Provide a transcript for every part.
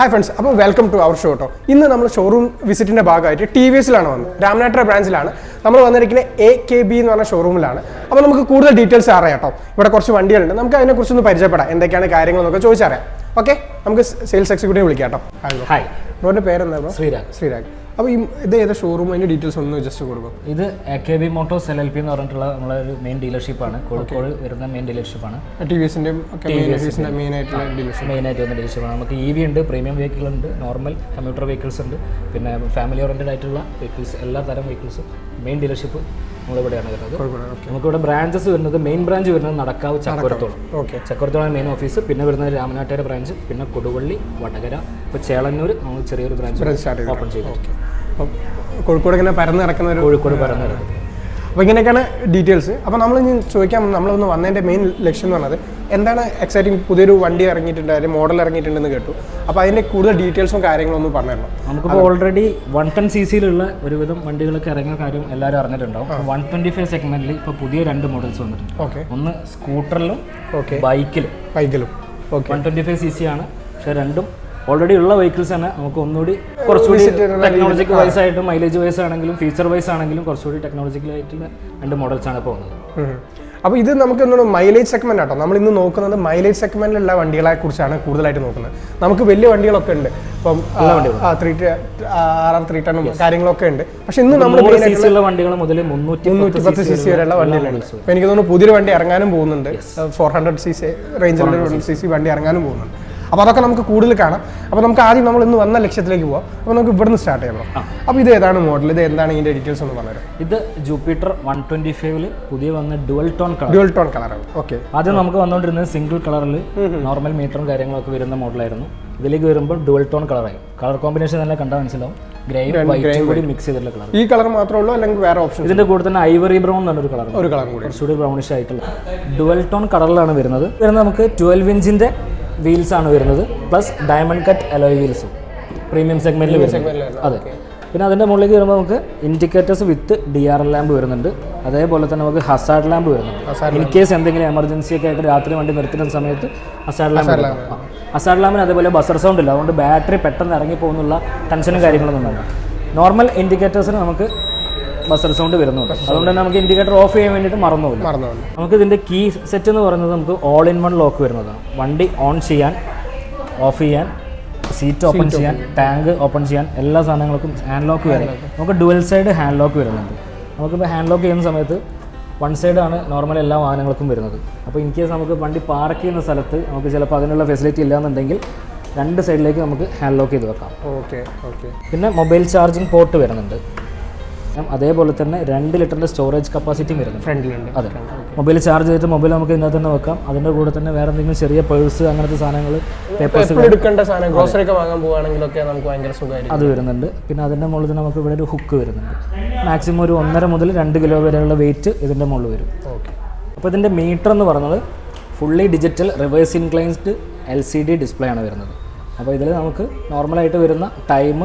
Hi friends അപ്പോൾ welcome to our show കേട്ടോ ഇന്ന് നമ്മൾ ഷോറൂം വിസിറ്റിന്റെ ഭാഗമായിട്ട് ടി വി എസിലാണ് വന്നത്. രാമനാട്ര ബ്രാഞ്ചിലാണ് നമ്മൾ വന്നിരിക്കുന്നത് എ കെ ബി എന്ന് പറഞ്ഞ ഷോറൂമിലാണ് അപ്പോൾ നമുക്ക് കൂടുതൽ ഡീറ്റെയിൽസ് അറിയാം കേട്ടോ ഇവിടെ കുറച്ച് വണ്ടികളുണ്ട്. നമുക്ക് അതിനെക്കുറിച്ചൊന്ന് പരിചയപ്പെടാം. എന്തൊക്കെയാണ് കാര്യങ്ങളെന്നൊക്കെ ചോദിച്ചറിയാം. ഓക്കെ നമുക്ക് സെയിൽസ് എക്സിക്യൂട്ടീവ് വിളിക്കാം കേട്ടോ ഹായ് ബ്രോന്റെ പേരെന്താ ബ്രോ? ശ്രീരാഗ്. ശ്രീരാഗ്. അപ്പോൾ ഈ ഇത് ഏതാ ഷോറൂം അതിന്റെ ഡീറ്റെയിൽസ് ഒന്ന് ജസ്റ്റ് കൊടുക്കും. ഇത് A K B motors L L P എന്ന് പറഞ്ഞിട്ടുള്ള നമ്മളെ ഒരു മെയിൻ ആണ്. കോഴിക്കോട് വരുന്ന മെയിൻ ഡീലർഷിപ്പാണ് ടി വി എസിന്റെ മെയിൻ ആയിട്ടുള്ള ഡീലർഷിപ്പ് മെയിൻ ആയിട്ട് വരുന്ന ഡീലർഷിപ്പാണ് നമുക്ക് ഇ വി ഉണ്ട് പ്രീമിയം വെഹിക്കിൾ ഉണ്ട് നോർമൽ കമ്പ്യൂട്ടർ വെഹിക്കിൾസ് ഉണ്ട്. പിന്നെ ഫാമിലി ഓറിയന്റഡ് ആയിട്ടുള്ള വെഹിക്കിൾസ് എല്ലാ തരം വെഹിക്കിൾസും മെയിൻ ഡീലർഷിപ്പ് നമ്മളിവിടെയാണ് വരുന്നത്. നമുക്കിവിടെ ബ്രാഞ്ചസ് വരുന്നത് മെയിൻ ബ്രാഞ്ച് വരുന്നത് Nadakkavu Chakkorathukulam okay Chakkorathukulam main office പിന്നെ വരുന്നത് രാമനാട്ടേര ബ്രാഞ്ച് പിന്നെ കൊടുവള്ളി വടകര ഇപ്പോൾ ചേളന്നൂർ നമ്മൾ ചെറിയൊരു ബ്രാഞ്ച് ഓപ്പൺ ചെയ്തു ഓപ്പൺ ചെയ്തു അപ്പം കോഴിക്കോട് ഇങ്ങനെ പരന്ന് കിടക്കുന്ന ഒരു കോഴിക്കോട് പരന്ന് വരുന്നത് അപ്പോൾ ഇങ്ങനെയൊക്കെയാണ് ഡീറ്റെയിൽസ് അപ്പോൾ നമ്മൾ ഇനി ചോദിക്കാം നമ്മളൊന്ന് വന്നതിന്റെ മെയിൻ ലക്ഷ്യം എന്ന് പറഞ്ഞത് എന്താണ് എക്സൈറ്റിംഗ് പുതിയൊരു വണ്ടി ഇറങ്ങിയിട്ടുണ്ട് അതിന്റെ മോഡൽ ഇറങ്ങിയിട്ടുണ്ടെന്ന് കേട്ടു. അപ്പോൾ അതിന്റെ കൂടുതൽ ഡീറ്റെയിൽസും കാര്യങ്ങളും ഒന്ന് പറഞ്ഞു തരണം നമുക്കിപ്പോൾ ഓൾറെഡി വൺ ടെൻ സി സിയിലുള്ള ഒരുവിധം വണ്ടികളൊക്കെ ഇറങ്ങിയ കാര്യം എല്ലാവരും അറിഞ്ഞിട്ടുണ്ടാവും. വൺ ട്വന്റി ഫൈവ് സെഗ്മെന്റിൽ ഇപ്പോൾ പുതിയ രണ്ട് മോഡൽസ് വന്നിട്ടുണ്ട്. ഓക്കെ. ഒന്ന് സ്കൂട്ടറിലും ഓക്കെ. ബൈക്കിലും ബൈക്കിലും okay. One twenty five C C ആണ്. പക്ഷേ രണ്ടും ഓൾറെഡി ഉള്ള വെഹിക്കിൾസ് തന്നെ നമുക്ക് ഒന്നുകൂടി കുറച്ചുകൂടി ടെക്നോളജിക്കൽ വൈസ് ആയിട്ട് മൈലേജ് വൈസ് ആണെങ്കിലും ഫീച്ചർ വൈസ് ആണെങ്കിലും കുറച്ചുകൂടി ടെക്നോളജിക്കൽ ആയിട്ടുള്ള രണ്ട് മോഡൽസ് ആണ് ഇപ്പോൾ വന്നത് അപ്പോൾ ഇത് നമുക്ക് എന്താണ് മൈലേജ് സെഗ്മെന്റ് ആട്ടോ. നമ്മൾ ഇന്ന് നോക്കുന്നത് മൈലേജ് സെഗ്മെന്റിലുള്ള വണ്ടികളെ കുറിച്ചാണ് കൂടുതലായിട്ട് നോക്കുന്നത്. നമുക്ക് വലിയ വണ്ടികളൊക്കെ ഉണ്ട്. ഇപ്പം ത്രീ ആർ ആർ ത്രീ ടണ്ണും കാര്യങ്ങളൊക്കെ ഉണ്ട്. പക്ഷെ ഇന്ന് നമ്മൾ വണ്ടികൾ മുതൽ മുന്നൂറ്റി പത്ത് സി സി വരെയുള്ള വണ്ടികളുണ്ട് അപ്പോൾ എനിക്ക് തോന്നുന്നു പുതിയൊരു വണ്ടി ഇറങ്ങാനും പോകുന്നുണ്ട്. ഫോർ ഹൺഡ്രഡ് സി സി റേഞ്ചിലുള്ള സി സി വണ്ടി ഇറങ്ങാനും പോകുന്നുണ്ട്. അപ്പോൾ അതൊക്കെ നമുക്ക് കൂടുതൽ കാണാം. അപ്പോൾ നമുക്ക് ആദ്യം നമ്മൾ ഇന്ന് വന്ന ലക്ഷ്യത്തിലേക്ക് പോകാം അപ്പോൾ നമുക്ക് ഇവിടുന്ന് സ്റ്റാർട്ട് ചെയ്യണം അപ്പോൾ ഇത് ഏതാണ് മോഡൽ ഇത് എന്താണ് ഇതിന്റെ ഡീറ്റെയിൽസ് ഒന്ന് പറഞ്ഞുതരാം. ഇത് ജൂപ്പിറ്റർ വൺ ട്വന്റി ഫൈവിൽ പുതിയ വന്ന dual tone colour dual tone കളറാണ് ഓക്കെ ആദ്യം നമുക്ക് വന്നുകൊണ്ടിരുന്നത് സിംഗിൾ കളറിൽ നോർമൽ മീറ്ററും കാര്യങ്ങളൊക്കെ വരുന്ന മോഡലായിരുന്നു ഇതിലേക്ക് വരുമ്പോൾ ഡുവൽ ടോൺ കളറായി കളർ കോമ്പിനേഷൻ തന്നെ കണ്ടാൽ മനസ്സിലാവും. ഗ്രേയും വൈറ്റും കൂടി മിക്സ് ചെയ്തിട്ടുള്ള കളർ ഈ കളർ മാത്രമേ ഉള്ളൂ അല്ലെങ്കിൽ വേറെ ഓപ്ഷൻ ഇതിന്റെ കൂടെ തന്നെ ഐവറി ബ്രൗൺ എന്നൊരു കളർ ഒരു കളർ കൂടി. കുറച്ചുകൂടി ബ്രൗണിഷ് ആയിട്ടുള്ള. ഡുവൽ ടോൺ കളറിലാണ് വരുന്നത്. വരുന്നത് നമുക്ക് ട്വൽവ് ഇഞ്ചിന്റെ വീൽസ് ആണ് വരുന്നത്. പ്ലസ് ഡയമണ്ട് കട്ട് അലോയ് വീൽസും പ്രീമിയം സെഗ്മെന്റിൽ വരുന്നത്. അതെ. പിന്നെ അതിന്റെ മുകളിലേക്ക് വരുമ്പോൾ നമുക്ക് indicators with D R L lamp വരുന്നുണ്ട്. അതേപോലെ തന്നെ നമുക്ക് ഹസാഡ് ലാമ്പ് വരുന്നുണ്ട്. ഇൻ കേസ് എന്തെങ്കിലും എമർജൻസി ഒക്കെ ആയിട്ട് രാത്രി വണ്ടി നിർത്തുന്ന സമയത്ത് ഹസാഡ് ലാമ്പ് ഹസാഡ് ലാമ്പിന് അതേപോലെ ബസർ സൗണ്ട് ഇല്ല. അതുകൊണ്ട് ബാറ്ററി പെട്ടെന്ന് ഇറങ്ങി പോകുന്നുള്ള ടെൻഷനും കാര്യങ്ങളൊന്നും വേണ്ട. നോർമൽ ഇൻഡിക്കേറ്റേഴ്സിന് നമുക്ക് ബസർ സൗണ്ട് വരുന്നുണ്ട്. അതുകൊണ്ട് തന്നെ നമുക്ക് ഇൻഡിക്കേറ്റർ ഓഫ് ചെയ്യാൻ വേണ്ടിയിട്ട് മറന്നുപോകും നമുക്ക് ഇതിന്റെ കീ സെറ്റ് എന്ന് പറയുന്നത് നമുക്ക് ഓൾ ഇൻ വൺ ലോക്ക് വരുന്നതാണ്. വണ്ടി ഓൺ ചെയ്യാൻ ഓഫ് ചെയ്യാൻ സീറ്റ് ഓപ്പൺ ചെയ്യാൻ ടാങ്ക് ഓപ്പൺ ചെയ്യാൻ എല്ലാ സാധനങ്ങൾക്കും ഹാൻഡ് ലോക്ക് വരെ. നമുക്ക് ഡുവൽ സൈഡ് ഹാൻഡ് ലോക്ക് വരുന്നുണ്ട്. നമുക്കിപ്പോൾ ഹാൻഡ് ലോക്ക് ചെയ്യുന്ന സമയത്ത് വൺ സൈഡാണ് നോർമൽ എല്ലാ വാഹനങ്ങൾക്കും വരുന്നത്. അപ്പോൾ ഇൻ കേസ് നമുക്ക് വണ്ടി പാർക്ക് ചെയ്യുന്ന സ്ഥലത്ത് നമുക്ക് ചിലപ്പോൾ അതിനുള്ള ഫെസിലിറ്റി ഇല്ലാന്നുണ്ടെങ്കിൽ രണ്ട് സൈഡിലേക്ക് നമുക്ക് ഹാൻഡ് ലോക്ക് ചെയ്ത് വെക്കാം. ഓക്കെ ഓക്കെ പിന്നെ മൊബൈൽ ചാർജിങ് പോർട്ട് വരുന്നുണ്ട്. അതേപോലെ തന്നെ രണ്ട് ലിറ്ററിന്റെ സ്റ്റോറേജ് കപ്പാസിറ്റിയും വരുന്നു ഫ്രണ്ടിലുണ്ട് അതെ. മൊബൈൽ ചാർജ് ചെയ്തിട്ട് മൊബൈൽ നമുക്ക് ഇതിനകത്ത് തന്നെ വെക്കാം. അതിന്റെ കൂടെ തന്നെ വേറെ എന്തെങ്കിലും ചെറിയ പേഴ്സ് അങ്ങനത്തെ സാധനങ്ങൾ പേപ്പേഴ്സ് എടുക്കേണ്ട സാധനം ഗ്രോസറി ഒക്കെ വാങ്ങാൻ പോവുകയാണെങ്കിലൊക്കെ നമുക്ക് ഭയങ്കര സുഖമായിരിക്കും. അത് വരുന്നുണ്ട്. പിന്നെ അതിന്റെ മുകളിൽ തന്നെ നമുക്ക് ഇവിടെ ഒരു ഹുക്ക് വരുന്നുണ്ട്. മാക്സിമം ഒരു ഒന്നര മുതൽ രണ്ട് കിലോ വരെയുള്ള വെയിറ്റ് ഇതിന്റെ മുകളിൽ വരും. ഓക്കെ അപ്പോൾ ഇതിന്റെ മീറ്റർ എന്ന് പറയുന്നത് fully digital reverse inclined L C D display ആണ് വരുന്നത്. അപ്പോൾ ഇതിൽ നമുക്ക് നോർമലായിട്ട് വരുന്ന time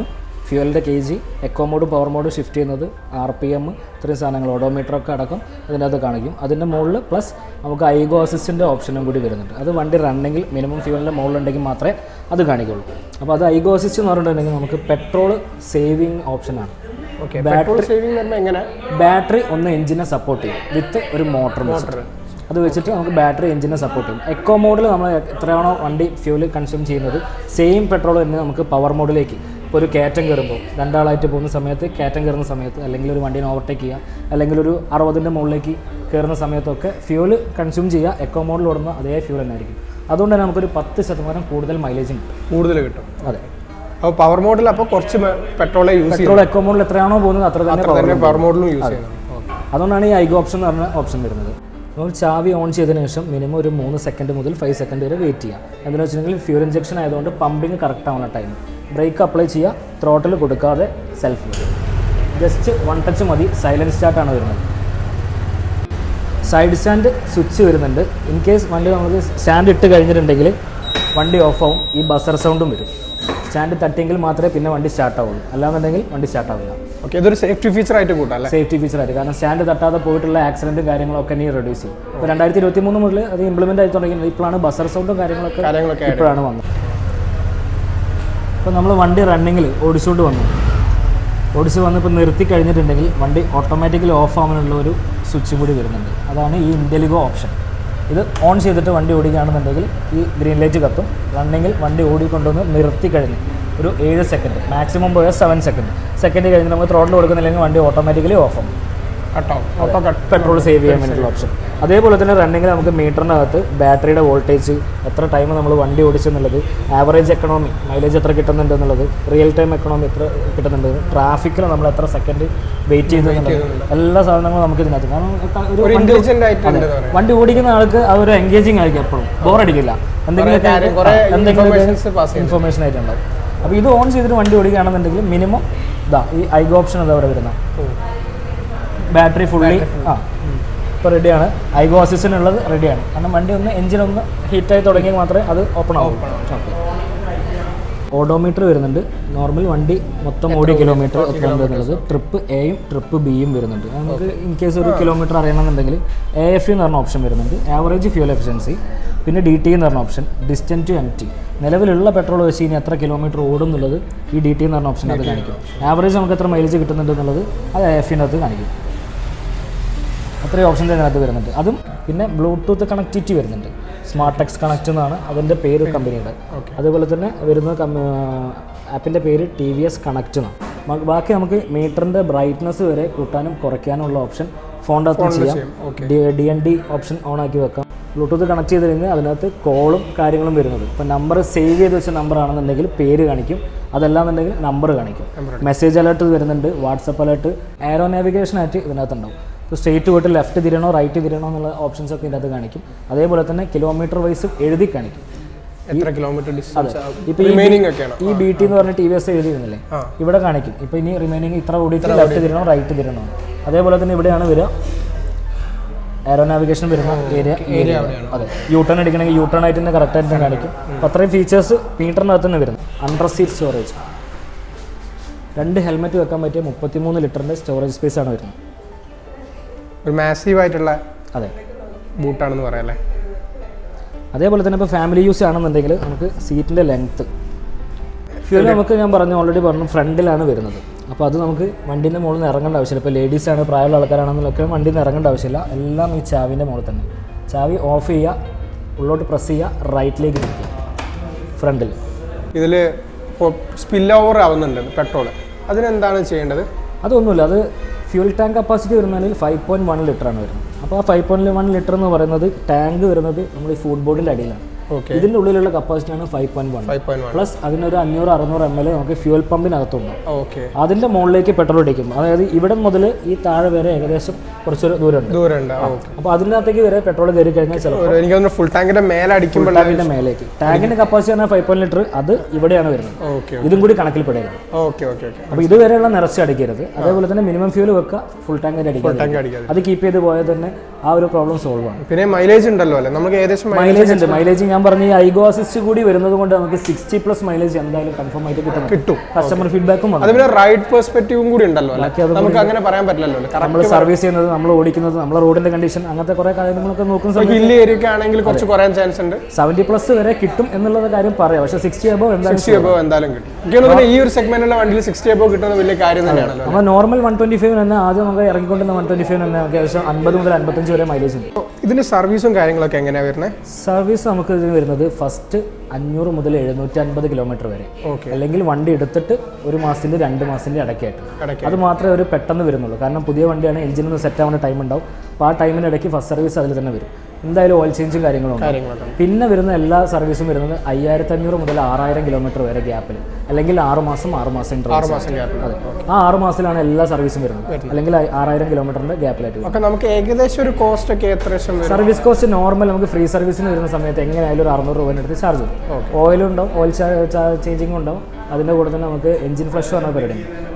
ഫ്യൂവലിന്റെ K G eco mode power mode shift ചെയ്യുന്നത് ആർ പി എം ഇത്രയും സാധനങ്ങൾ ഓഡോമീറ്റർ ഒക്കെ അടക്കം അതിന്റെ അത് കാണിക്കും. അതിന്റെ മുകളിൽ പ്ലസ് നമുക്ക് ഐഗോ അസിസ്റ്റിന്റെ ഓപ്ഷനും കൂടി വരുന്നുണ്ട്. അത് വണ്ടി റണ്ണിങ്ങിൽ മിനിമം ഫ്യൂവലിന്റെ മുകളിലുണ്ടെങ്കിൽ മാത്രമേ അത് കാണിക്കുള്ളൂ. അപ്പോൾ അത് ഐഗോ അസിസ്റ്റ് എന്ന് പറഞ്ഞിട്ടുണ്ടെങ്കിൽ നമുക്ക് പെട്രോൾ സേവിങ് ഓപ്ഷനാണ് ഓക്കെ പെട്രോൾ സേവിങ് എങ്ങനെ? ബാറ്ററി ഒന്ന് എഞ്ചിനെ സപ്പോർട്ട് ചെയ്യും വിത്ത് ഒരു മോട്ടർ മോട്ടർ അത് വെച്ചിട്ട് നമുക്ക് ബാറ്ററി എഞ്ചിനെ സപ്പോർട്ട് ചെയ്യും. എക്കോ മോഡിൽ നമ്മൾ എത്രയാണോ വണ്ടി ഫ്യൂൽ കൺസ്യൂം ചെയ്യുന്നത് സെയിം പെട്രോൾ തന്നെ നമുക്ക് പവർ മോഡിലേക്ക് ഒരു കയറ്റം കയറുമ്പോൾ രണ്ടാളായിട്ട് പോകുന്ന സമയത്ത് കയറ്റം കയറുന്ന സമയത്ത് അല്ലെങ്കിൽ ഒരു വണ്ടീനെ ഓവർടേക്ക് ചെയ്യുക അല്ലെങ്കിൽ ഒരു അറുപതിന്റെ മുകളിലേക്ക് കയറുന്ന സമയത്തൊക്കെ ഫ്യൂൽ കൺസ്യൂം ചെയ്യുക എക്കോ മോഡിൽ ഓടുന്ന അതേ ഫ്യൂൽ തന്നെ ആയിരിക്കും അതുകൊണ്ട് തന്നെ നമുക്കൊരു പത്ത് ശതമാനം കൂടുതൽ മൈലേജും കിട്ടും. കൂടുതൽ കിട്ടും. അതെ. അപ്പോൾ പവർ മോഡിൽ അപ്പോൾ കുറച്ച് പെട്രോൾ യൂസ് പെട്രോൾ എക്കോ മോഡിൽ എത്രയാണോ പോകുന്നത് അത്ര തന്നെ അത്ര തന്നെ പവർ മോഡിലും യൂസ് ചെയ്യുന്നത്. അതുകൊണ്ടാണ് ഈ ഐഗോ ഓപ്ഷൻ എന്ന് പറഞ്ഞ ഓപ്ഷൻ വരുന്നത്. നമ്മൾ ചാവി ഓൺ ചെയ്തതിന് ശേഷം മിനിമം ഒരു മൂന്ന് സെക്കൻഡ് മുതൽ ഫൈവ് സെക്കൻഡ് വരെ വെയിറ്റ് ചെയ്യാം എന്താണെന്ന് വെച്ചിട്ടുണ്ടെങ്കിൽ ഫ്യൂർ ഇഞ്ചക്ഷൻ ആയതുകൊണ്ട് പമ്പിങ് കറക്റ്റ് ആവുന്ന ടൈം ബ്രേക്ക് അപ്ലൈ ചെയ്യുക ത്രോട്ടിൽ കൊടുക്കാതെ സെൽഫ് ജസ്റ്റ് വൺ ടച്ച് മതി സൈലൻസ് സ്റ്റാർട്ടാണ് വരുന്നത്. സൈഡ് സ്റ്റാൻഡ് സ്വിച്ച് വരുന്നുണ്ട്. ഇൻ കേസ് വണ്ടി നമുക്ക് സ്റ്റാൻഡ് ഇട്ട് കഴിഞ്ഞിട്ടുണ്ടെങ്കിൽ വണ്ടി ഓഫ് ആവും ഈ ബസർ സൗണ്ടും വരും. സ്റ്റാൻഡ് തട്ടിയെങ്കിൽ മാത്രമേ പിന്നെ വണ്ടി സ്റ്റാർട്ട് ആവുള്ളൂ. അല്ലാന്നുണ്ടെങ്കിൽ വണ്ടി സ്റ്റാർട്ട് ആവില്ല. ഓക്കെ ഇതൊരു സേഫ്റ്റി ഫീച്ചർ ആയിട്ട് കൂട്ടാം സേഫ്റ്റി ഫീച്ചർ ആയിട്ട്. കാരണം സ്റ്റാൻഡ് തട്ടാതെ പോയിട്ടുള്ള ആക്സിഡന്റും കാര്യങ്ങളൊക്കെ നീ റെഡ്യൂസ് ചെയ്യും. ഇപ്പോൾ രണ്ടായിരത്തി ഇരുപത്തി മൂന്ന് മുതൽ അത് ഇംപ്ലിമെന്റ് ആയി തുടങ്ങിയത് ഇപ്പോഴാണ് ബസർ സൗണ്ടും കാര്യങ്ങളൊക്കെ ഇപ്പോഴാണ് വന്നത്. അപ്പോൾ നമ്മൾ വണ്ടി റണ്ണിങ്ങിൽ ഓടിച്ചുകൊണ്ട് വന്നു. ഓടിച്ച് വന്ന് ഇപ്പോൾ നിർത്തി കഴിഞ്ഞിട്ടുണ്ടെങ്കിൽ വണ്ടി ഓട്ടോമാറ്റിക്കലി ഓഫ് ആവാനുള്ള ഒരു സ്വിച്ച് കൂടി വരുന്നുണ്ട്. അതാണ് ഈ ഇന്റലിഗോ ഓപ്ഷൻ ഇത് ഓൺ ചെയ്തിട്ട് വണ്ടി ഓടിക്കുകയാണെന്നുണ്ടെങ്കിൽ ഈ ഗ്രീൻ ലൈറ്റ് കത്തും. റണ്ണിങ്ങിൽ വണ്ടി ഓടിക്കൊണ്ടുവന്ന് നിർത്തി കഴിഞ്ഞ് ഒരു ഏഴ് സെക്കൻഡ് മാക്സിമം പോയാൽ സെവൻ സെക്കൻഡ് സെക്കൻഡ് കഴിഞ്ഞ് നമുക്ക് ത്രോട്ടിൽ കൊടുക്കുന്നില്ലെങ്കിൽ വണ്ടി ഓട്ടോമാറ്റിക്കലി ഓഫ് ആവും. കട്ടോ ഓട്ടോ കട്ട് പെട്രോൾ സേവ് ചെയ്യാൻ വേണ്ടിയിട്ടുള്ള ഓപ്ഷൻ അതേപോലെ തന്നെ റണ്ണിങ്ങിൽ നമുക്ക് മീറ്ററിനകത്ത് ബാറ്ററിയുടെ വോൾട്ടേജ് എത്ര ടൈം നമ്മൾ വണ്ടി ഓടിച്ചെന്നുള്ളത് ആവറേജ് എക്കണോമി മൈലേജ് എത്ര കിട്ടുന്നുണ്ട് എന്നുള്ളത് റിയൽ ടൈം എക്കണോമി എത്ര കിട്ടുന്നുണ്ട് ട്രാഫിക്കിൽ നമ്മൾ എത്ര സെക്കൻഡ് വെയിറ്റ് ചെയ്തു എല്ലാ സാധനങ്ങളും നമുക്ക് ഇതിനകത്ത് കാരണം ഒരു വണ്ടി വണ്ടി ഓടിക്കുന്ന ആൾക്ക് ആ ഒരു എൻഗേജിങ് ആയിരിക്കും എപ്പോഴും. ബോറടിക്കില്ല pass എന്തെങ്കിലും ഇൻഫർമേഷൻ ആയിട്ടുണ്ടാവും. അപ്പോൾ ഇത് ഓൺ ചെയ്തിട്ട് വണ്ടി ഓടിക്കുകയാണെന്നുണ്ടെങ്കിൽ മിനിമം ഇതാ ഈ ഐഗോ ഓപ്ഷൻ അതവിടെ അവിടെ വരുന്നത്. ബാറ്ററി ഫുള്ളി ആ ഇപ്പോൾ റെഡിയാണ് ഐഗോ അസിസ്റ്റിനുള്ളത് റെഡിയാണ് കാരണം വണ്ടി ഒന്ന് എഞ്ചിൻ ഒന്ന് ഹീറ്റായി തുടങ്ങിയാൽ മാത്രമേ അത് ഓപ്പൺ ആവൂ ഓഡോമീറ്റർ വരുന്നുണ്ട്. നോർമൽ വണ്ടി മൊത്തം ഓടി കിലോമീറ്റർ എത്ര ഉണ്ട് എന്നുള്ളത് ട്രിപ്പ് എയും ട്രിപ്പ് ബിയും വരുന്നുണ്ട്. നമുക്ക് ഇൻ കേസ് ഒരു കിലോമീറ്റർ അറിയണമെന്നുണ്ടെങ്കിൽ എ എഫ് എന്ന് പറഞ്ഞ ഓപ്ഷൻ വരുന്നുണ്ട്. ആവറേജ് ഫ്യൂൽ എഫിഷ്യൻസി പിന്നെ ഡി ടി എന്ന് പറഞ്ഞ option distance to M T നിലവിലുള്ള പെട്രോൾ വെച്ച് ഇനി എത്ര കിലോമീറ്റർ ഓടും എന്നുള്ളത് ഈ ഡി ടി എന്ന് പറഞ്ഞ ഓപ്ഷൻ അത് കാണിക്കും. ആവറേജ് നമുക്ക് എത്ര മൈലേജ് കിട്ടുന്നുണ്ട് എന്നുള്ളത് അത് എ എഫിനകത്ത് കാണിക്കും. അത്രയും ഓപ്ഷൻസ് അതിനകത്ത് വരുന്നുണ്ട്. അതും പിന്നെ ബ്ലൂടൂത്ത് കണക്ടിവിറ്റി വരുന്നുണ്ട്. സ്മാർട്ട് ടെക്സ് കണക്ട് എന്നാണ് അതിന്റെ പേര് കമ്പനിയുടെ അതുപോലെ തന്നെ വരുന്ന ആപ്പിന്റെ പേര് ടി വി എസ് കണക്റ്റ് എന്നാണ്. ബാക്കി നമുക്ക് മീറ്ററിന്റെ ബ്രൈറ്റ്നസ് വരെ കൂട്ടാനും കുറയ്ക്കാനുള്ള ഓപ്ഷൻ ഫോണിന്റെ അകത്ത് ചെയ്യാം. D N D option on ആക്കി വെക്കാം. ബ്ലൂടൂത്ത് കണക്ട് ചെയ്ത് കഴിഞ്ഞാൽ അതിനകത്ത് കോളും കാര്യങ്ങളും വരുന്നത്. ഇപ്പോൾ നമ്പർ സേവ് ചെയ്ത് വെച്ച നമ്പർ ആണെന്നുണ്ടെങ്കിൽ പേര് കാണിക്കും. അതല്ലാന്നുണ്ടെങ്കിൽ നമ്പർ കാണിക്കും. മെസ്സേജ് അലേർട്ട് വരുന്നുണ്ട്. വാട്സപ്പ് അലേർട്ട് ആരോ നാവിഗേഷൻ ആയിട്ട് ഇതിനകത്ത് ഉണ്ടാവും ഇപ്പോൾ സ്ട്രേറ്റ് പോയിട്ട് ലെഫ്റ്റ് തിരിയണോ റൈറ്റ് തിരിയണോ എന്നുള്ള ഓപ്ഷൻസ് ഒക്കെ ഇതിനകത്ത് കാണിക്കും. അതേപോലെ തന്നെ കിലോമീറ്റർ വൈസ് എഴുതി കാണിക്കും. എത്ര കിലോമീറ്റർ ഡിസ്റ്റൻസ് റിമൈനിങ് ഒക്കെയാണ്? ഈ ബി ടി എന്ന് പറഞ്ഞ ടി വി എസ് എഴുതിയിരുന്നില്ലേ? ഇവിടെ കാണിക്കും. ഇപ്പൊ ഇനി റിമൈനിങ് ഇത്ര ഓടിയിട്ട് ലെഫ്റ്റ് തിരിയണോ റൈറ്റ് തിരിയണോ? അതേപോലെ തന്നെ ഇവിടെയാണ് വരിക. എയറോ നാവിഗേഷൻ വരുന്ന ഏരിയ ഏരിയ അതെ. യൂ ടേൺ അടിക്കണമെങ്കിൽ യൂ ടേൺ ആയിട്ട് തന്നെ കറക്റ്റ് ആയിട്ട് കാണിക്കും. അപ്പോൾ അത്രയും ഫീച്ചേഴ്സ് മീറ്ററിനകത്ത് തന്നെ വരുന്നു അണ്ടർ സീറ്റ് സ്റ്റോറേജ് രണ്ട് ഹെൽമെറ്റ് വെക്കാൻ പറ്റിയ മുപ്പത്തിമൂന്ന് ലിറ്ററിന്റെ സ്റ്റോറേജ് സ്പേസ് ആണ് വരുന്നത്. ഒരു മാസീവ് ആയിട്ടുള്ള അതെ. ബൂട്ടാണെന്ന് പറയാം അല്ലേ അതേപോലെ തന്നെ ഇപ്പോൾ ഫാമിലി യൂസ് ആണെന്നുണ്ടെങ്കിൽ നമുക്ക് സീറ്റിന്റെ ലെങ്ത്ത് ഫ്യൂൽ നമുക്ക് ഞാൻ പറഞ്ഞു ഓൾറെഡി പറഞ്ഞു ഫ്രണ്ടിലാണ് വരുന്നത്. അപ്പോൾ അത് നമുക്ക് വണ്ടീന്റെ മുകളിൽ നിന്ന് ഇറങ്ങേണ്ട ആവശ്യമില്ല. ഇപ്പോൾ ലേഡീസാണ് പ്രായമുള്ള ആൾക്കാരാണെന്നൊക്കെ വണ്ടിയിൽ നിന്ന് ഇറങ്ങേണ്ട ആവശ്യമില്ല. എല്ലാം ഈ ചാവിന്റെ മുകളിൽ തന്നെ. ചാവി ഓഫ് ചെയ്യുക ഉള്ളോട്ട് പ്രസ് ചെയ്യുക റൈറ്റിലേക്ക് തിരിക്കുക. ഫ്രണ്ടിൽ ഇതിൽ സ്പിൽ ഓവർ ആവുന്നുണ്ട് പെട്രോൾ അതിനെന്താണ് ചെയ്യേണ്ടത്? അതൊന്നുമില്ല. അത് ഫ്യൂൽ ടാങ്ക് കപ്പാസിറ്റി വരുന്നതിൽ ഫൈവ് പോയിന്റ് വൺ ലിറ്ററാണ് വരുന്നത്. അപ്പോൾ ആ ഫൈവ് പോയിന്റ് വൺ ലിറ്റർ എന്ന് പറയുന്നത് ടാങ്ക് വരുന്നത് നമ്മൾ ഈ ഫുഡ് ബോർഡിന്റെ അടിയിലാണ്. ഇതിന്റെ ഉള്ളിലുള്ള point one five point one plus അതിനൊരു അഞ്ഞൂറ് അറുന്നൂറ് എം എൽ നമുക്ക് ഫ്യൂൽ പമ്പിനകത്തുണ്ട് ഓക്കെ അതിന്റെ മുകളിലേക്ക് പെട്രോൾ അടിക്കും. അതായത് ഇവിടെ മുതൽ ഈ താഴെ വരെ ഏകദേശം കുറച്ചൊരു ദൂരമുണ്ട്. ദൂരമുണ്ട്. അപ്പൊ അതിനകത്തേക്ക് വരെ പെട്രോൾ കയറി കഴിഞ്ഞാൽ ചിലപ്പോൾ ഫുൾ ടാങ്കിന്റെ മേലെ അടിക്കുമ്പോൾ ടാങ്കിന്റെ മേലേക്ക്. ടാങ്കിന്റെ കപ്പാസിറ്റി ആണ് ഫൈവ് പോയിന്റ് ലിറ്റർ അത് ഇവിടെയാണ് വരുന്നത്. ഓക്കെ ഇതും കൂടി കണക്കിൽ പെടരുത് ഓക്കെ ഓക്കെ ഓക്കെ അപ്പോൾ ഇതുവരെയുള്ള നിറച്ച് അടിക്കരുത്. അതേപോലെ തന്നെ മിനിമം ഫ്യൂൽ വെക്കുക ഫുൾ ടാങ്കിന്റെ അടിക്കുക അത് കീപ്പ് ചെയ്ത് പോയാൽ തന്നെ ആ ഒരു പ്രോബ്ലം സോൾവ് ആണ്. പിന്നെ മൈലേജ് ഉണ്ടല്ലോ അല്ലേ? നമുക്ക് ഏകദേശം മൈലേജ് ഉണ്ട്. മൈലേജ് ഞാൻ പറഞ്ഞ ഐഗോ അസിസ്റ്റ് കൂടി വരുന്നത് കൊണ്ട് നമുക്ക് സിക്സ്റ്റി പ്ലസ് മൈലേജ് എന്തായാലും കൺഫേം ആയിട്ട് കിട്ടും. കിട്ടും. കസ്റ്റമർ ഫീഡ്ബാക്കും അതുപോലെ റൈഡ് പെർസ്പെക്റ്റീവും കൂടി ഉണ്ടല്ലോ നമുക്ക് അങ്ങനെ പറയാൻ പറ്റില്ലല്ലോ നമ്മൾ സർവീസ് ചെയ്യുന്നത് നമ്മൾ ഓടിക്കുന്നത് നമ്മളെ റോഡിന്റെ കണ്ടീഷൻ അങ്ങനത്തെ കുറെ കാര്യങ്ങളൊക്കെ നോക്കുന്ന ഹില്ലി ഏരിയ ആണെങ്കിൽ കുറച്ച് കുറയാൻ ചാൻസ് ഉണ്ട്. സെവന്റി പ്ലസ് വരെ കിട്ടും എന്നുള്ള കാര്യം പറയാം. പക്ഷേ സിക്സ്റ്റി അബോ എന്തായാലും സിക്സ്റ്റി എബോ എന്തായാലും കിട്ടും. ഈ ഒരു സെഗ്മെന്റിലെ വണ്ടിയിൽ സിക്സ്റ്റി അബോ കിട്ടുന്നത് വലിയ കാര്യം തന്നെയാണല്ലോ നമ്മൾ നോർമൽ വൺ ട്വന്റി ഫൈവ് തന്നെ ആദ്യം നമുക്ക് ഇറങ്ങിക്കൊണ്ടിരുന്ന വൺ ട്വന്റി ഫൈവ് തന്നെ അത്യാവശ്യം അൻപത് മുതൽ അൻപത്തഞ്ച് വരെ മൈലേജ് ഉണ്ട്. ഇതിന് സർവീസും കാര്യങ്ങളൊക്കെ എങ്ങനെയാണ് വരുന്നത് സർവീസ് നമുക്ക് ഇതിന് വരുന്നത് ഫസ്റ്റ് അഞ്ഞൂറ് മുതൽ എഴുന്നൂറ്റി അൻപത് കിലോമീറ്റർ വരെ അല്ലെങ്കിൽ വണ്ടി എടുത്തിട്ട് ഒരു മാസത്തിന്റെ രണ്ട് മാസത്തിന്റെ ഇടയ്ക്കായിട്ട്. അത് മാത്രമേ ഒരു പെട്ടെന്ന് വരുന്നുള്ളൂ. കാരണം പുതിയ വണ്ടിയാണ് എഞ്ചിനൊന്ന് സെറ്റ് ആവുന്ന ടൈം ഉണ്ടാവും. അപ്പോൾ ആ ടൈമിനിടയ്ക്ക് ഫസ്റ്റ് സർവീസ് അതിൽ തന്നെ വരും. എന്തായാലും ഓയിൽ ചേഞ്ചും കാര്യങ്ങളും പിന്നെ വരുന്ന എല്ലാ സർവീസും വരുന്നത് അയ്യായിരത്തി അഞ്ഞൂറ് മുതൽ ആറായിരം കിലോമീറ്റർ വരെ ഗ്യാപ്പിൽ അല്ലെങ്കിൽ ആറ് മാസം ആറ് മാസം ആറ് മാസം അതെ. ആ ആറ് മാസത്തിലാണ് എല്ലാ സർവീസും വരുന്നത്. അല്ലെങ്കിൽ ആറായിരം കിലോമീറ്ററിന്റെ ഗ്യാപ്പിലായിട്ട് നമുക്ക് ഏകദേശം ഒരു കോസ്റ്റ് ഒക്കെ എത്ര സർവീസ് കോസ്റ്റ് നോർമൽ നമുക്ക് ഫ്രീ സർവീസിന് വരുന്ന സമയത്ത് എങ്ങനെയായാലും ഒരു അറുന്നൂറ് രൂപ എടുത്ത് ചാർജ് ചെയ്യും ഓയിലും ഉണ്ടാവും ഓയിൽ ചേഞ്ചിങ് ഉണ്ടോ? അതിന്റെ കൂടെ തന്നെ നമുക്ക് എഞ്ചിൻ ഫ്ലഷ് പറഞ്ഞ പരിപാടി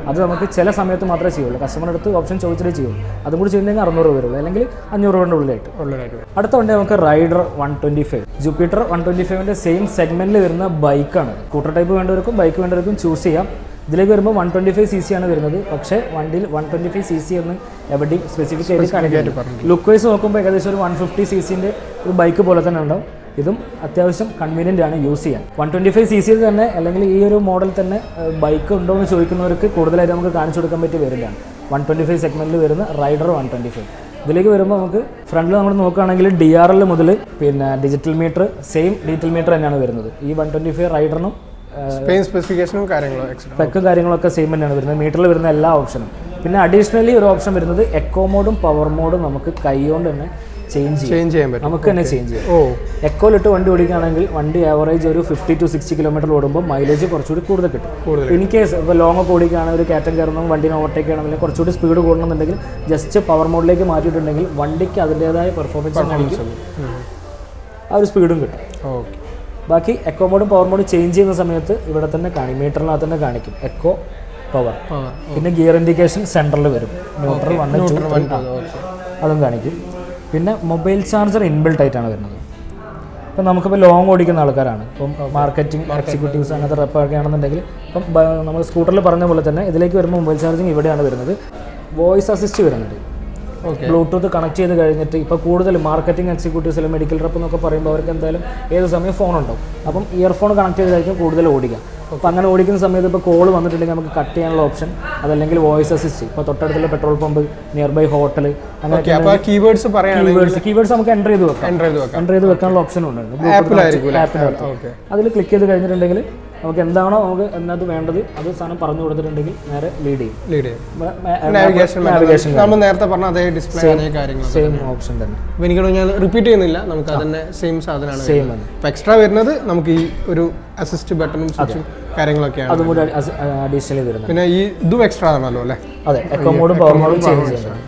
അത് നമുക്ക് ചില സമയത്ത് മാത്രമേ ചെയ്യുള്ളൂ. കസ്റ്റമർ അടുത്ത് ഓപ്ഷൻ ചോദിച്ചിട്ടേ ചെയ്യുള്ളൂ. അതും കൂടി ചെയ്യുന്നെങ്കിൽ അറുന്നൂറ് രൂപ വരുള്ളൂ അല്ലെങ്കിൽ അഞ്ഞൂറ് രൂപയുടെ ഉള്ളിലായിട്ട്. ഉള്ളിലായിട്ട് അടുത്ത വണ്ടി നമുക്ക് Raider one twenty five Jupiter one twenty ഫൈവിന്റെ same സെഗ്മെന്റിൽ വരുന്ന ബൈക്കാണ് സ്കൂട്ടർ ടൈപ്പ് വേണ്ടവർക്കും ബൈക്ക് വേണ്ടവർക്കും ചൂസ് ചെയ്യാം. ഇതിലേക്ക് വരുമ്പോൾ one twenty five C C ആണ് വരുന്നത്. പക്ഷേ വണ്ടിയിൽ one twenty five C C എന്ന് എവിടെയും സ്പെസിഫിക് ആയിട്ട് കാണിക്കാൻ ലുക്ക് വൈസ് നോക്കുമ്പോൾ ഏകദേശം ഒരു വൺ ഫിഫ്റ്റി സി സിന്റെ ഒരു ബൈക്ക് പോലെ തന്നെ ഉണ്ടാവും. ഇതും അത്യാവശ്യം കൺവീനിയന്റ് ആണ് യൂസ് ചെയ്യാൻ. വൺ ട്വന്റി ഫൈവ് സി സിയിൽ തന്നെ അല്ലെങ്കിൽ ഈ ഒരു മോഡൽ തന്നെ ബൈക്ക് ഉണ്ടോ എന്ന് ചോദിക്കുന്നവർക്ക് കൂടുതലായിട്ട് നമുക്ക് കാണിച്ചു കൊടുക്കാൻ പറ്റിയ വേരിയന്റാണ് വൺ ട്വന്റി ഫൈവ് സെഗ്മെന്റിൽ വരുന്ന റൈഡർ വൺ ട്വന്റി ഫൈവ് ഇതിലേക്ക് വരുമ്പോൾ നമുക്ക് ഫ്രണ്ടിൽ നമ്മൾ നോക്കുകയാണെങ്കിൽ ഡി ആർ എൽ മുതൽ പിന്നെ digital meter same digital meter തന്നെയാണ് വരുന്നത്. ഈ വൺ ട്വന്റി ഫൈവ് റൈഡറിനും സ്പെയിൻ സ്പെസിഫിക്കേഷനും കാര്യങ്ങളും സ്പെക്കും കാര്യങ്ങളൊക്കെ സെയിം തന്നെയാണ് വരുന്നത്. മീറ്ററിൽ വരുന്ന എല്ലാ ഓപ്ഷനും പിന്നെ അഡീഷണലി ഒരു ഓപ്ഷൻ വരുന്നത് എക്കോ മോഡും പവർ മോഡും നമുക്ക് കൈകൊണ്ട് തന്നെ ചേഞ്ച് ചേഞ്ച് ചെയ്യാൻ പറ്റും. നമുക്ക് തന്നെ ചേഞ്ച് ചെയ്യാം. ഓ. എക്കോയിലിട്ട് വണ്ടി ഓടിക്കുകയാണെങ്കിൽ വണ്ടി ആവറേജ് ഒരു ഫിഫ്റ്റി ടു സിക്സ്റ്റി കിലോമീറ്റർ ഓടുമ്പോൾ മൈലേജ് കുറച്ചുകൂടി കൂടുതൽ കിട്ടും. കൂടുതൽ ഇൻ കേസ് ഇപ്പോൾ ലോങ് ഒക്കെ ഓടിക്കുകയാണ് ഒരു കയറ്റം കയറുന്നതും വണ്ടിനെ ഓവർടേക്ക് ആണെങ്കിൽ കുറച്ചുകൂടി സ്പീഡ് കൂടണമെന്നുണ്ടെങ്കിൽ ജസ്റ്റ് പവർ മോഡിലേക്ക് മാറ്റിയിട്ടുണ്ടെങ്കിൽ വണ്ടിക്ക് അതിന്റെതായ പെർഫോമൻസ് കാണിക്കും ആ ഒരു സ്പീഡും കിട്ടും. ഓക്കെ ബാക്കി എക്കോ മോഡും പവർ മോഡും ചേഞ്ച് ചെയ്യുന്ന സമയത്ത് ഇവിടെ തന്നെ കാണിക്കും മീറ്ററിനകത്ത് തന്നെ കാണിക്കും. എക്കോ പവർ പിന്നെ ഗിയർ ഇൻഡിക്കേഷൻ സെന്ററിൽ വരും. ന്യൂട്രൽ വൺ അതും കാണിക്കും. പിന്നെ മൊബൈൽ ചാർജർ ഇൻബിൽട്ട് ആയിട്ടാണ് വരുന്നത്. ഇപ്പം നമുക്കിപ്പോൾ ലോങ് ഓടിക്കുന്ന ആൾക്കാരാണ്. ഇപ്പം മാർക്കറ്റിംഗ് എക്സിക്യൂട്ടീവ്സ് അങ്ങനത്തെ റെപ്പൊക്കെ ആണെന്നുണ്ടെങ്കിൽ ഇപ്പം നമ്മൾ സ്കൂട്ടറിൽ പറഞ്ഞ പോലെ തന്നെ ഇതിലേക്ക് വരുമ്പോൾ മൊബൈൽ ചാർജിങ് ഇവിടെയാണ് വരുന്നത്. വോയിസ് അസിസ്റ്റ് വരുന്നുണ്ട്. ഓക്കെ. ബ്ലൂടൂത്ത് കണക്ട് ചെയ്ത് കഴിഞ്ഞിട്ട് ഇപ്പോൾ കൂടുതൽ മാർക്കറ്റിംഗ് എക്സിക്യൂട്ടീവ്സ് അല്ലെങ്കിൽ മെഡിക്കൽ റെപ്പ് എന്നൊക്കെ പറയുമ്പോൾ അവർക്ക് എന്തായാലും ഏത് സമയം ഫോൺ ഉണ്ടാവും അപ്പം ഇയർഫോൺ കണക്ട് ചെയ്തായിരിക്കും കൂടുതൽ ഓടിക്കുക. അപ്പോൾ അങ്ങനെ ഓടിക്കുന്ന സമയത്ത് ഇപ്പോൾ കോൾ വന്നിട്ടുണ്ടെങ്കിൽ നമുക്ക് കട്ട് ചെയ്യാനുള്ള ഓപ്ഷൻ അതല്ലെങ്കിൽ വോയിസ് അസിസ്റ്റ് ഇപ്പോൾ തൊട്ടടുത്തുള്ള petrol pump nearby hotel അങ്ങനെ കീവേഡ്സ് കീവേഡ്സ് കീവേഡ്സ് നമുക്ക് എന്റർ ചെയ്ത് വെക്കാം. എന്റർ ചെയ്ത് വെക്കാം. വെക്കാനുള്ള ഓപ്ഷൻ ഉണ്ട്. ആപ്പിനകത്ത് അതിൽ ക്ലിക്ക് ചെയ്ത് കഴിഞ്ഞിട്ടുണ്ടെങ്കിൽ നമുക്ക് എന്താണോ നമുക്ക് എന്നത് വേണ്ടത് അത് സാധനം പറഞ്ഞു കൊടുത്തിട്ടുണ്ടെങ്കിൽ നേരെ ലീഡ് ചെയ്യും. ലീഡ് ചെയ്യും. നാവിഗേഷൻ നാവിഗേഷൻ നമ്മൾ നേരത്തെ പറഞ്ഞ അതേ ഡിസ്പ്ലേ കാര്യങ്ങൾ സെയിം ഓപ്ഷൻ തന്നെ. എനിക്ക് ഞാൻ റിപ്പീറ്റ് ചെയ്യുന്നില്ല. നമുക്ക് അതന്നെ സെയിം സാധനമാണ് സെയിം അപ്പോൾ എക്സ്ട്രാ വരുന്നത് നമുക്ക് ഈ ഒരു അസിസ്റ്റ് ബട്ടണും സ്വിച്ചും കാര്യങ്ങളൊക്കെയാണ് അതും കൂടി അഡീഷണലി വരുന്നത്. പിന്നെ ഈ ഇതും എക്സ്ട്രാ ആണല്ലോ അല്ലേ? അതെ എക്കോ മോഡും പവർ മോഡും ചേഞ്ച് ചെയ്യുന്നത്.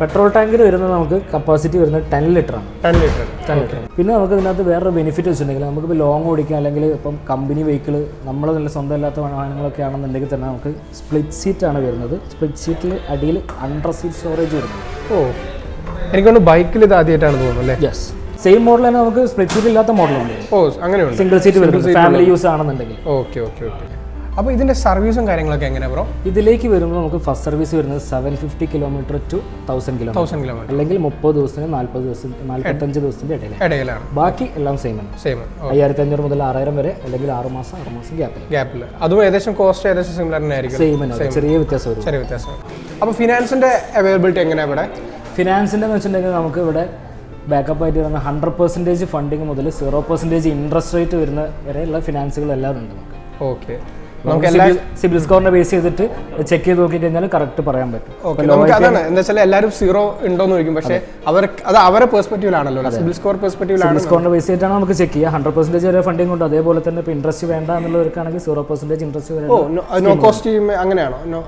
പെട്രോൾ ടാങ്കിൽ വരുന്നത് നമുക്ക് കപ്പാസിറ്റി വരുന്നത് ടെൻ ലിറ്റർ ആണ് ടെൻ ലിറ്റർ ടെൻ ലിറ്റർ പിന്നെ നമുക്ക് ഇതിനകത്ത് വേറൊരു ബെനിഫിറ്റ് വെച്ചിട്ടുണ്ടെങ്കിൽ നമുക്കിപ്പോൾ ലോങ് ഓടിക്കാൻ അല്ലെങ്കിൽ ഇപ്പം കമ്പനി വെഹിക്കിൾ നമ്മൾ നല്ല സ്വന്തം ഇല്ലാത്ത വാഹനങ്ങളൊക്കെ ആണെന്നുണ്ടെങ്കിൽ തന്നെ നമുക്ക് സ്പ്ലിറ്റ് സീറ്റ് ആണ് വരുന്നത്. സ്പ്ലിറ്റ് സീറ്റിൽ അടിയിൽ അണ്ടർ സീറ്റ് സ്റ്റോറേജ് വരുന്നത്. ഓ. എനിക്കൊന്ന് ബൈക്കിൽ ഇത് ആദ്യമായിട്ടാണ് തോന്നുന്നു അല്ലേ? യെസ് സെയിം മോഡൽ തന്നെ നമുക്ക് സ്പ്ലിറ്റ് സീറ്റ് ഇല്ലാത്ത മോഡലുണ്ട് ഓ അങ്ങനെയുണ്ട്. സിംഗിൾ സീറ്റ് വരുന്നത് ഫാമിലി യൂസ് ആണെന്നുണ്ടെങ്കിൽ. ഓക്കെ ഓക്കെ ഓക്കെ അപ്പോൾ ഇതിന്റെ സർവീസും കാര്യങ്ങളൊക്കെ എങ്ങനെ ബ്രോ ഇതിലേക്ക് വരുമ്പോൾ നമുക്ക് ഫസ്റ്റ് സർവീസ് വരുന്നത് seven fifty kilometre two thousand kilometre thousand kilometre അല്ലെങ്കിൽ മുപ്പത് ദിവസം നാൽപ്പത് ദിവസം നാൽപ്പത്തഞ്ച് ദിവസത്തിന്റെ ഇടയിൽ ഇടയിലാണ്. ബാക്കി എല്ലാം സെയിം ആണ്. സെയിം അയ്യായിരത്തി അഞ്ഞൂറ് മുതൽ ആറായിരം വരെ അല്ലെങ്കിൽ ആറ് മാസം ആറ് മാസം ഗ്യാപ്പിൽ ഗ്യാപ്പിൽ അതും ഏകദേശം കോസ്റ്റ് ഏകദേശം സിമിലർ തന്നെ ആയിരിക്കും. സെയിം ആണ് ചെറിയ വ്യത്യാസം വരും. ചെറിയ വ്യത്യാസം അപ്പോൾ ഫിനാൻസിന്റെ അവൈലബിലിറ്റി എങ്ങനെയാണ് ഇവിടെ? ഫിനാൻസിന്റെ എന്ന് വെച്ചിട്ടുണ്ടെങ്കിൽ നമുക്ക് ഇവിടെ ബാക്കപ്പ് ആയിട്ട് വരുന്ന ഹൺഡ്രഡ് പെർസെന്റേജ് ഫണ്ടിങ് മുതൽ സീറോ പെർസെന്റേജ് ഇൻട്രസ്റ്റ് റേറ്റ് വരുന്ന വരെയുള്ള ഫിനാൻസുകൾ എല്ലാം ഉണ്ട് നമുക്ക്. ഓക്കെ നമുക്ക് എല്ലാ സിബിൽ സ്കോറിനെ ബേസ് ചെയ്തിട്ട് ചെക്ക് ചെയ്ത് നോക്കി കഴിഞ്ഞാൽ കറക്റ്റ് പറയാൻ പറ്റും. നമുക്ക് അതാണ്. എന്താ വെച്ചാൽ എല്ലാവരും സീറോ ഉണ്ടോന്ന് ചോദിക്കും. പക്ഷേ അവർ അത് അവരെ പെർസ്പെക്റ്റീവിലാണല്ലോ സിബിൽ സ്കോർ പെർസ്പെക്റ്റീവിലാണ് സ്കോറിനെ ബേസ് ചെയ്തിട്ടാണ് നമുക്ക് ചെക്ക് ചെയ്യുക. ഹൺഡ്രഡ് പെർസെന്റേജ് വരെ ഫണ്ടിങ് ഉണ്ട്. അതേപോലെ തന്നെ ഇപ്പോൾ ഇൻട്രസ്റ്റ് വേണ്ട എന്നുള്ളവർക്കാണെങ്കിൽ സീറോ പെർസെന്റേജ് ഇൻട്രസ്റ്റ് വരെ നോ കോസ്റ്റ് അങ്ങനെയാണോ?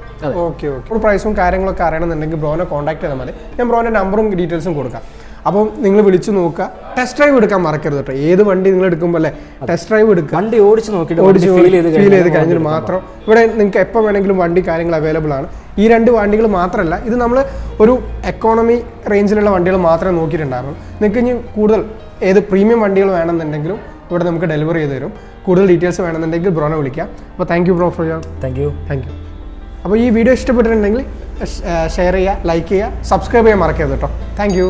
ഓക്കെ ഓക്കെ പ്രൈസും കാര്യങ്ങളൊക്കെ അറിയണമെന്നുണ്ടെങ്കിൽ ബ്രോനെ കോൺടാക്ട് ചെയ്താൽ മതി. ഞാൻ ബ്രോന്റെ നമ്പറും ഡീറ്റെയിൽസും കൊടുക്കാം. അപ്പം നിങ്ങൾ വിളിച്ചു നോക്കുക. ടെസ്റ്റ് ഡ്രൈവ് എടുക്കാൻ മറക്കരുത് കേട്ടോ ഏത് വണ്ടി നിങ്ങൾ എടുക്കുമ്പോൾ അല്ലേ? ടെസ്റ്റ് ഡ്രൈവ് എടുക്കുക. വണ്ടി ഓടിച്ച് നോക്കിയിട്ട് ഓടിച്ച് ഫീൽ ചെയ്ത് കഴിഞ്ഞിട്ട് മാത്രം ഇവിടെ നിങ്ങൾക്ക് എപ്പോൾ വേണമെങ്കിലും വണ്ടി കാര്യങ്ങൾ അവൈലബിൾ ആണ്. ഈ രണ്ട് വണ്ടികൾ മാത്രമല്ല ഇത് നമ്മൾ ഒരു എക്കോണമി റേഞ്ചിലുള്ള വണ്ടികൾ മാത്രമേ നോക്കിയിട്ടുണ്ടായിരുന്നു നിങ്ങൾക്ക് ഇനി കൂടുതൽ ഏത് പ്രീമിയം വണ്ടികൾ വേണമെന്നുണ്ടെങ്കിലും ഇവിടെ നമുക്ക് ഡെലിവറി ചെയ്ത് തരും. കൂടുതൽ ഡീറ്റെയിൽസ് വേണമെന്നുണ്ടെങ്കിൽ ബ്രോനെ വിളിക്കാം. അപ്പോൾ thank you bro for your thank you thank you അപ്പോൾ ഈ വീഡിയോ ഇഷ്ടപ്പെട്ടിട്ടുണ്ടെങ്കിൽ ഷെയർ ചെയ്യുക ലൈക്ക് ചെയ്യുക സബ്സ്ക്രൈബ് ചെയ്യാൻ മറക്കരുത് കേട്ടോ താങ്ക് യു